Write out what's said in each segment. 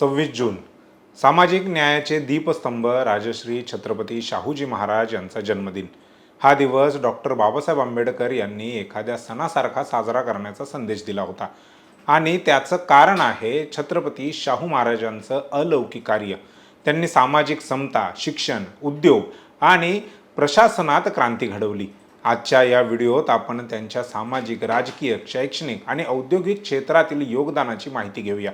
सव्वीस जून. सामाजिक न्यायाचे दीपस्तंभ राजश्री छत्रपती शाहूजी महाराज यांचा जन्मदिन. हा दिवस डॉक्टर बाबासाहेब आंबेडकर यांनी एखाद्या सणासारखा साजरा करण्याचा संदेश दिला होता. आणि त्याचं कारण आहे छत्रपती शाहू महाराजांचं अलौकिक कार्य. त्यांनी सामाजिक समता शिक्षण उद्योग आणि प्रशासनात क्रांती घडवली. आजच्या या व्हिडिओत आपण त्यांच्या सामाजिक राजकीय शैक्षणिक आणि औद्योगिक क्षेत्रातील योगदानाची माहिती घेऊया.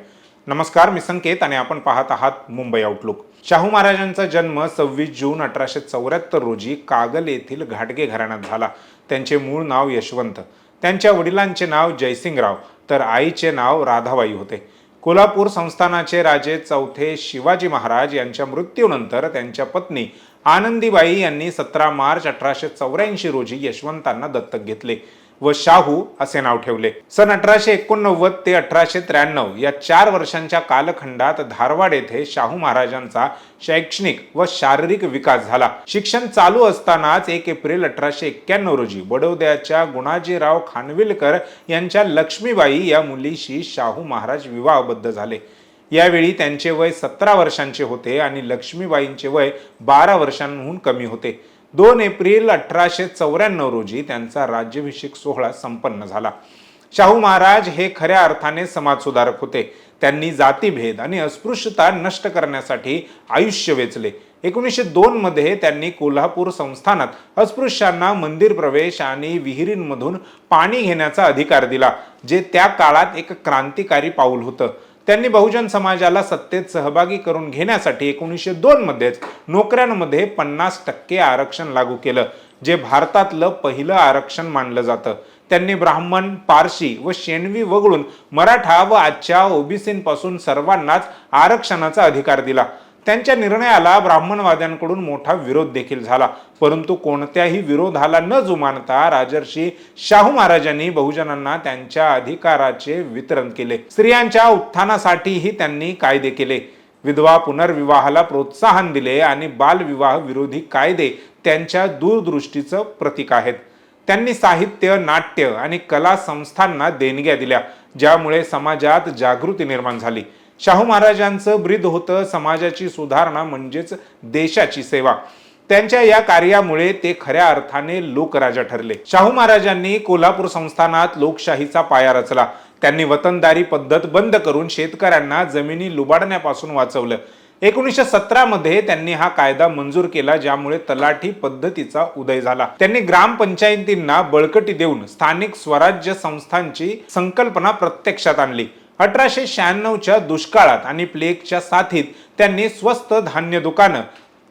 नमस्कार मी संकेत आणि आपण पाहत आहात मुंबई आउटलुक शाहू महाराजांचा जन्म सव्वीस जून अठराशे चौऱ्याहत्तर रोजी कागल येथील घाटगे घराण्यात झाला. त्यांचे मूळ नाव यशवंत. त्यांच्या वडिलांचे नाव जयसिंगराव तर आईचे नाव राधाबाई होते. कोल्हापूर संस्थानाचे राजे चौथे शिवाजी महाराज यांच्या मृत्यूनंतर त्यांच्या पत्नी आनंदीबाई यांनी सतरा मार्च अठराशे चौऱ्याऐंशी रोजी यशवंतांना दत्तक घेतले. व शाहू असे नाव ठेवले. सन अठराशे एकोणनव्वद ते अठराशे त्र्याण्णव या चार वर्षांच्या कालखंडात धारवाड येथे शाहू महाराजांचा शैक्षणिक व शारीरिक विकास झाला. शिक्षण चालू असतानाच एक एप्रिल अठराशे एक्क्याण्णव रोजी बडोद्याच्या गुणाजीराव खानविलकर यांच्या लक्ष्मीबाई या मुलीशी शाहू महाराज विवाहबद्ध झाले. यावेळी त्यांचे वय सतरा वर्षांचे होते आणि लक्ष्मीबाईंचे वय बारा वर्षांहून कमी होते. दोन एप्रिल अठराशे चौऱ्याण्णव रोजी त्यांचा राज्याभिषेक सोहळा संपन्न झाला. शाहू महाराज हे खऱ्या अर्थाने समाजसुधारक होते. त्यांनी जातीभेद आणि अस्पृश्यता नष्ट करण्यासाठी आयुष्य वेचले. एकोणीसशे दोन मध्ये त्यांनी कोल्हापूर संस्थानात अस्पृश्यांना मंदिर प्रवेश आणि विहिरींमधून पाणी घेण्याचा अधिकार दिला जे त्या काळात एक क्रांतिकारी पाऊल होतं. त्यांनी बहुजन समाजाला सत्तेत सहभागी करून घेण्यासाठी एकोणीसशे दोन मध्येच नोकऱ्यांमध्ये पन्नास टक्के आरक्षण लागू केलं जे भारतातलं पहिलं आरक्षण मानलं जातं. त्यांनी ब्राह्मण पारशी व शेणवी वगळून मराठा व आजच्या ओबीसीपासून सर्वांनाच आरक्षणाचा अधिकार दिला. त्यांच्या निर्णयाला ब्राह्मणवाद्यांकडून मोठा विरोध देखील झाला. परंतु कोणत्याही विरोधाला न जुमानता राजर्षी शाहू महाराजांनी बहुजनांना त्यांच्या अधिकाराचे वितरण केले. स्त्रियांच्या उत्थानासाठीही त्यांनी कायदे केले. विधवा पुनर्विवाहाला प्रोत्साहन दिले आणि बालविवाह विरोधी कायदे त्यांच्या दूरदृष्टीचं प्रतीक आहेत. त्यांनी साहित्य नाट्य आणि कला संस्थांना देणग्या दिल्या ज्यामुळे समाजात जागृती निर्माण झाली. शाहू महाराजांचं ब्रीद होतं समाजाची सुधारणा म्हणजेच देशाची सेवा. त्यांच्या या कार्यामुळे ते खऱ्या अर्थाने लोकराजा ठरले. शाहू महाराजांनी कोल्हापूर संस्थानात लोकशाहीचा पाया रचला. त्यांनी वतनदारी पद्धत बंद करून शेतकऱ्यांना जमिनी लुबाडण्यापासून वाचवलं. एकोणीसशे सतरा मध्ये त्यांनी हा कायदा मंजूर केला ज्यामुळे तलाठी पद्धतीचा उदय झाला. त्यांनी ग्रामपंचायतींना बळकटी देऊन स्थानिक स्वराज्य संस्थांची संकल्पना प्रत्यक्षात आणली. अठराशे शहाण्णवच्या दुष्काळात आणि प्लेगच्या साथीत त्यांनी स्वस्त धान्य दुकानं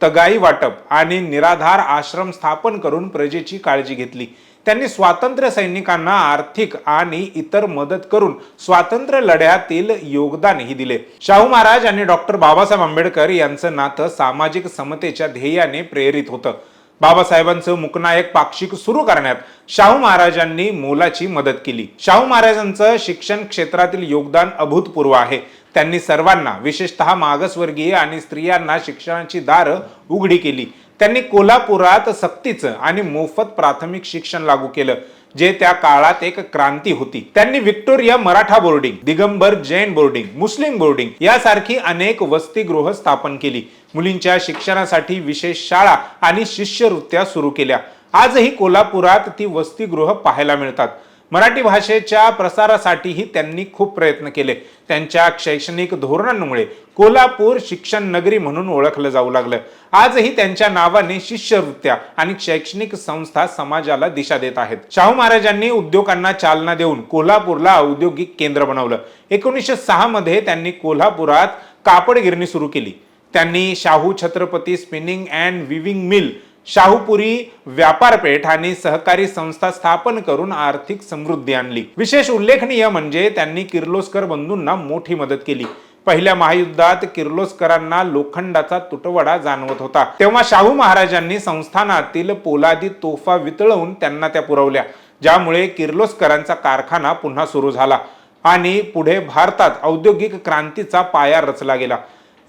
तगाई वाटप आणि निराधार आश्रम स्थापन करून प्रजेची काळजी घेतली. त्यांनी स्वातंत्र्य सैनिकांना आर्थिक आणि इतर मदत करून स्वातंत्र्य लढ्यातील योगदानही दिले. शाहू महाराज आणि डॉक्टर बाबासाहेब आंबेडकर यांचं नातं सामाजिक समतेच्या ध्येयाने प्रेरित होतं. बाबासाहेबांचं मुकनायक पाक्षिक सुरू करण्यात शाहू महाराजांनी मोलाची मदत केली. शाहू महाराजांचं शिक्षण क्षेत्रातील योगदान अभूतपूर्व आहे. त्यांनी सर्वांना विशेषतः मागासवर्गीय आणि स्त्रियांना शिक्षणाची दारं उघडी केली. त्यांनी कोल्हापुरात सक्तीचं आणि मोफत प्राथमिक शिक्षण लागू केलं जे त्या काळात एक क्रांती होती. त्यांनी Victoria Maratha boarding Digambar Jain boarding Muslim boarding यासारखी अनेक वसतिगृह स्थापन केली. मुलींच्या शिक्षणासाठी विशेष शाळा आणि शिष्यवृत्त्या सुरू केल्या. आजही कोल्हापुरात ती वसतिगृह पाहायला मिळतात. मराठी भाषेच्या प्रसारासाठीही त्यांनी खूप प्रयत्न केले. त्यांच्या शैक्षणिक धोरणांमुळे कोल्हापूर शिक्षण नगरी म्हणून ओळखलं जाऊ लागलं. आजही त्यांच्या नावाने शिष्यवृत्त्या आणि शैक्षणिक संस्था समाजाला दिशा देत आहेत. शाहू महाराजांनी उद्योगांना चालना देऊन कोल्हापूरला औद्योगिक केंद्र बनवलं. एकोणीसशे सहा मध्ये त्यांनी कोल्हापुरात कापड गिरणी सुरू केली. त्यांनी Shahu Chhatrapati spinning and weaving mill Shahupuri व्यापारपेठ आणि सहकारी संस्था स्थापन करून आर्थिक समृद्धी आणली. विशेष उल्लेखनीय म्हणजे त्यांनी किर्लोस्कर बंधूंना मोठी मदत केली. पहिल्या महायुद्धात किर्लोस्करांना लोखंडाचा तुटवडा जाणवत होता. तेव्हा शाहू महाराजांनी संस्थानातील पोलादी तोफा वितळवून त्यांना त्या पुरवल्या ज्यामुळे किर्लोस्करांचा कारखाना पुन्हा सुरू झाला आणि पुढे भारतात औद्योगिक क्रांतीचा पाया रचला गेला.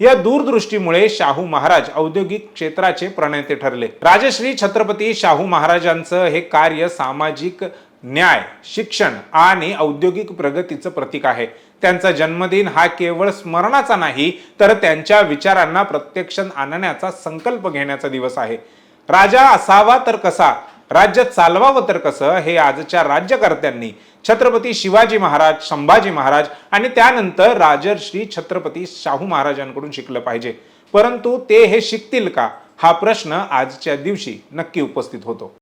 या दूरदृष्टीमुळे शाहू महाराज औद्योगिक क्षेत्राचे प्रणेते ठरले. राजश्री छत्रपती शाहू महाराजांचं हे कार्य सामाजिक न्याय शिक्षण आणि औद्योगिक प्रगतीचं प्रतीक आहे. त्यांचा जन्मदिन हा केवळ स्मरणाचा नाही तर त्यांच्या विचारांना प्रत्यक्षात आणण्याचा संकल्प घेण्याचा दिवस आहे. राजा असावा तर कसा? राज्य चालवावं तर कसं हे आजच्या राज्यकर्त्यांनी छत्रपती शिवाजी महाराज संभाजी महाराज आणि त्यानंतर राजर्षी छत्रपती शाहू महाराजांकडून शिकलं पाहिजे. परंतु ते हे शिकतील का? हा प्रश्न आजच्या दिवशी नक्की उपस्थित होतो.